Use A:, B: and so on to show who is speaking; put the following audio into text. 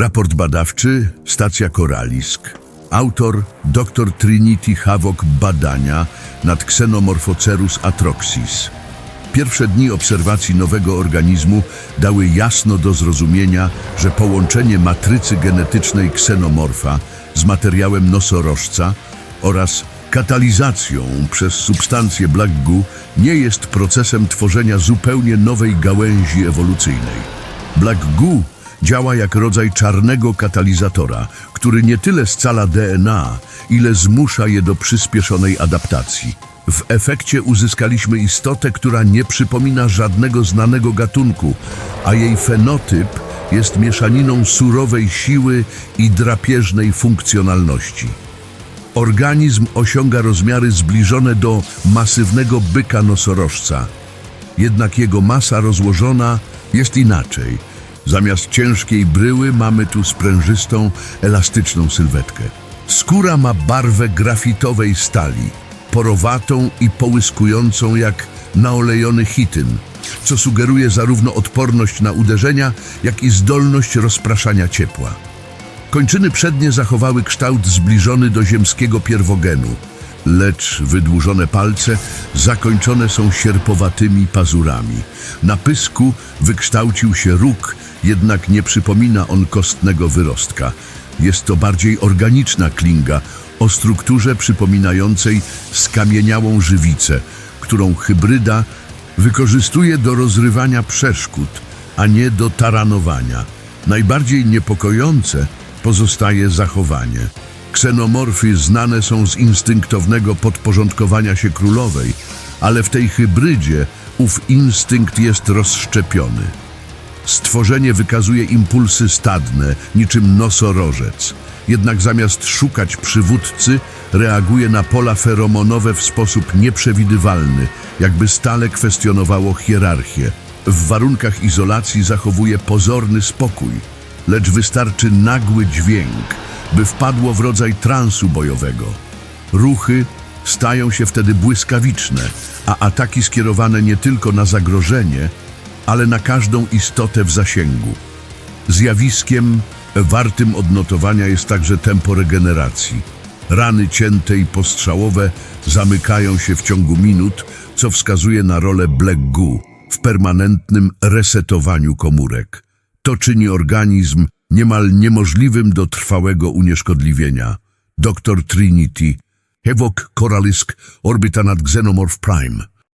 A: Raport badawczy, stacja Koralisk. Autor dr Trinity Havok badania nad Xenomorphocerus atroxis. Pierwsze dni obserwacji nowego organizmu dały jasno do zrozumienia, że połączenie matrycy genetycznej ksenomorfa z materiałem nosorożca oraz katalizacją przez substancję Black Goo nie jest procesem tworzenia zupełnie nowej gałęzi ewolucyjnej. Black Goo działa jak rodzaj czarnego katalizatora, który nie tyle scala DNA, ile zmusza je do przyspieszonej adaptacji. W efekcie uzyskaliśmy istotę, która nie przypomina żadnego znanego gatunku, a jej fenotyp jest mieszaniną surowej siły i drapieżnej funkcjonalności. Organizm osiąga rozmiary zbliżone do masywnego byka nosorożca. Jednak jego masa rozłożona jest inaczej. Zamiast ciężkiej bryły mamy tu sprężystą, elastyczną sylwetkę. Skóra ma barwę grafitowej stali, porowatą i połyskującą jak naolejony chityn, co sugeruje zarówno odporność na uderzenia, jak i zdolność rozpraszania ciepła. Kończyny przednie zachowały kształt zbliżony do ziemskiego pierwogenu, lecz wydłużone palce zakończone są sierpowatymi pazurami. Na pysku wykształcił się róg, jednak nie przypomina on kostnego wyrostka. Jest to bardziej organiczna klinga o strukturze przypominającej skamieniałą żywicę, którą hybryda wykorzystuje do rozrywania przeszkód, a nie do taranowania. Najbardziej niepokojące pozostaje zachowanie. Ksenomorfy znane są z instynktownego podporządkowania się królowej, ale w tej hybrydzie ów instynkt jest rozszczepiony. Stworzenie wykazuje impulsy stadne, niczym nosorożec. Jednak zamiast szukać przywódcy, reaguje na pola feromonowe w sposób nieprzewidywalny, jakby stale kwestionowało hierarchię. W warunkach izolacji zachowuje pozorny spokój, lecz wystarczy nagły dźwięk, by wpadło w rodzaj transu bojowego. Ruchy stają się wtedy błyskawiczne, a ataki skierowane nie tylko na zagrożenie, ale na każdą istotę w zasięgu. Zjawiskiem wartym odnotowania jest także tempo regeneracji. Rany cięte i postrzałowe zamykają się w ciągu minut, co wskazuje na rolę Black Goo w permanentnym resetowaniu komórek. To czyni organizm niemal niemożliwym do trwałego unieszkodliwienia. Dr Trinity, Hevok Koralisk, orbita nad Xenomorph Prime.